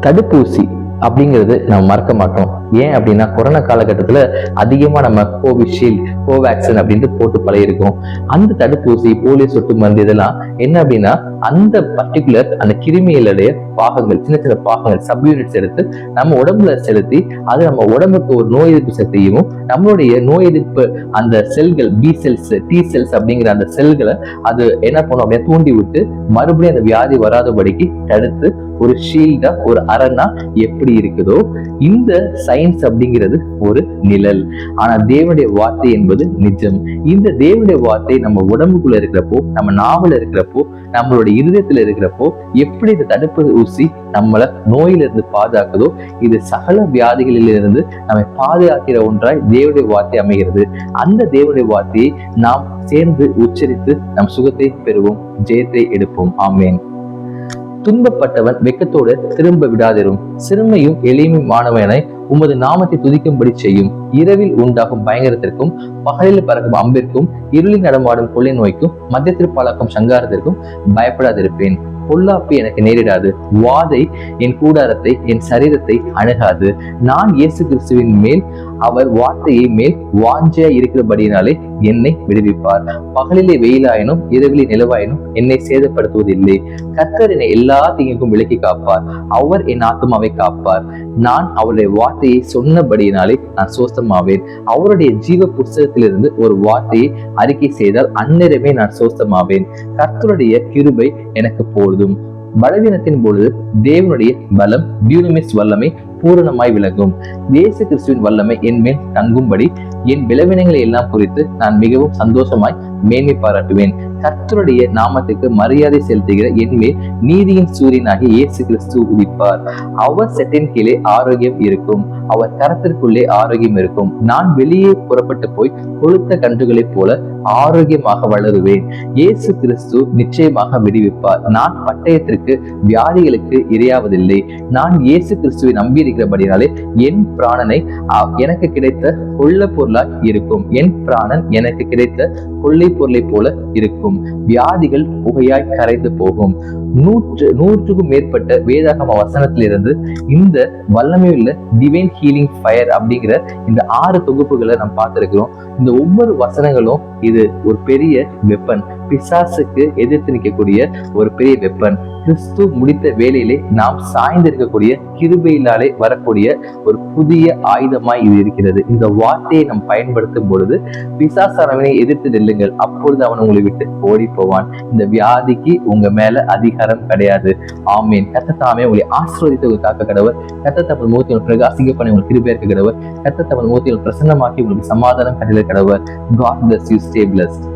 தடுப்பூசி அப்படிங்கிறது நம்ம மறக்க மாட்டோம். ஏன் அப்படின்னா கொரோனா காலகட்டத்தில் அதிகமாக நம்ம கோவிஷீல்டு கோவேக்சின் அப்படின்ட்டு போட்டு பழையிருக்கோம் அந்த தடுப்பூசி போலியோ சொட்டு மருந்து இதெல்லாம் என்ன அப்படின்னா அந்த பர்டிகுலர் அந்த கிருமிகளுடைய பாகங்கள் சின்ன சின்ன பாகங்கள் சப் யூனிட்ஸ் எடுத்து நம்ம உடம்புல செலுத்தி அது நம்ம உடம்புக்கு ஒரு நோய் எதிர்ப்பு சக்தியும் நம்மளுடைய நோய் எதிர்ப்பு அந்த செல்கள் பி செல்ஸ் டி செல்ஸ் அப்படிங்கிற அந்த செல்களை அது என்ன பண்ணும் அப்படியே தூண்டி விட்டு மறுபடியும் அந்த வியாதி வராதபடிக்கு தடுத்து ஒரு ஷீல்டா ஒரு அரணா எப்படி இருக்குதோ இந்த சை சயின்ஸ் அப்படிங்கிறது ஒரு நிழல். ஆனா தேவனுடைய வார்த்தை என்பது நிஜம். இந்த தேவனுடைய வார்த்தை நம்ம உடம்புக்குள்ள இருக்கிறப்போ நம்ம நாவல இருக்கிறப்போ நம்மளுடைய இருதயத்துல இருக்கிறப்போ எப்படி இந்த தடுப்பு ஊசி நம்மளை நோயிலிருந்து பாதுகாக்குதோ இது சகல வியாதிகளிலிருந்து நம்மை பாதுகாக்கிற ஒன்றாய் தேவனுடைய வார்த்தை அமைகிறது. அந்த தேவனுடைய வார்த்தையை நாம் சேர்ந்து உச்சரித்து நம் சுகத்தை பெறுவோம் ஜெயத்தை எடுப்போம். ஆமேன். துன்பப்பட்டவன் வெக்கத்தோடு திரும்ப விடாதிரும். சிறுமையும் எளிமையும் மாணவனை உமது நாமத்தை துதிக்கும்படி செய்யும். இரவில் உண்டாகும் பயங்கரத்திற்கும் பகலில் பறக்கும் அம்பிற்கும் இருளில் நடமாடும் கொள்ளை நோய்க்கும் மத்தியத்தில் பழக்கும் சங்காரத்திற்கும் பயப்படாதிருப்பேன். பொல்லாப்பு எனக்கு நேரிடாது. வாதை என் கூடாரத்தை என் சரீரத்தை அணுகாது. நான் இயேசு கிறிஸ்துவின் மேல் அவர் வார்த்தையை மேல் வாஞ்சையா இருக்கிறபடியினாலே என்னை விடுவிப்பார். பகலிலே வெயிலாயினும் இரவிலே நிலவாயினும் என்னை சேதப்படுத்துவதில்லை. கர்த்தர் என்னை எல்லா தீங்குக்கும் விலக்கி காப்பார். அவர் என் ஆத்மாவை காப்பார். நான் அவருடைய வார்த்தையை சொன்னபடியினாலே நான் சோஸ்தமாவேன் அவருடைய ஜீவ புஸ்தகத்திலிருந்து ஒரு வார்த்தையை அறிக்கை செய்தால் அந்நேரமே நான் சோஸ்தமாவேன் கர்த்தருடைய கிருபை எனக்கு போதும். பலவீனத்தின் பொழுது தேவனுடைய பலம் டியூனமிஸ் வல்லமை பூரணமாய் விளங்கும். இயேசு கிறிஸ்துவின் வல்லமை என் மேல் தங்கும்படி என் விளவினங்களை எல்லாம் குறித்து நான் மிகவும் சந்தோஷமாய் மேன்மை பாராட்டுவேன். கர்த்தருடைய நாமத்துக்கு மரியாதை செலுத்துகிற என்மேல் நீதியின் சூரியனாகி இயேசு கிறிஸ்து உதிப்பார். அவர் செட்டின் கீழே ஆரோக்கியம் இருக்கும். அவர் கரத்திற்குள்ளே ஆரோக்கியம் இருக்கும். நான் வெளியே புறப்பட்டு போய் கொளுத்த கன்றுகளைப் போல ஆரோக்கியமாக வளருவேன். இயேசு கிறிஸ்து நிச்சயமாக விடுவிப்பார். நான் பட்டயத்திற்கு வியாதிகளுக்கு இரையாவதில்லை. நான் இயேசு கிறிஸ்துவை நம்பி இருக்கிறபடினாலே என் பிராணனை எனக்கு கிடைத்த கொள்ள பொருளாய் இருக்கும். என் பிராணன் எனக்கு கிடைத்த கொள்ளை பொருளை போல இருக்கும். வியாதிகள் புகையாய் கரைந்து போகும். நூற்று நூற்றுக்கும் மேற்பட்ட வேதாகம வசனத்திலிருந்து இந்த வல்லமையுள்ள டிவைன் ஹீலிங் ஃபயர் அப்படிங்கிற இந்த ஆறு தொகுப்புகளை நம்ம பார்த்துருக்கிறோம். இந்த ஒவ்வொரு வசனங்களும் இது ஒரு பெரிய வெப்பன் பிசாசுக்கு எதிர்த்து நிற்கக்கூடிய ஒரு பெரிய வெப்பன். கிறிஸ்து முடித்த வேலையிலே நாம் சாய்ந்து இருக்கக்கூடிய கிருபையினாலே வரக்கூடிய ஒரு புதிய ஆயுதமாய் இது இருக்கிறது. இந்த வார்த்தையை நாம் பயன்படுத்தும் பொழுது பிசாசானவனை எதிர்த்து நில்லுங்கள். அப்பொழுது அவன் உங்களை விட்டு ஓடி போவான் இந்த வியாதிக்கு உங்க மேல அதிகாரம் கிடையாது. ஆமீன். கத்த தாமே உங்களை ஆசிர்வதித்து உங்களை காக்க கடவர் கத்த தமிழ் மூத்தி பிரகாசிக்க பண்ணி உங்களுக்கு கிருபையா இருக்க கடவர் கத்த தமிழ் மூத்தி பிரசன்னமாக்கி உங்களுக்கு சமாதானம் கட்டில கடவர் God bless you stay blessed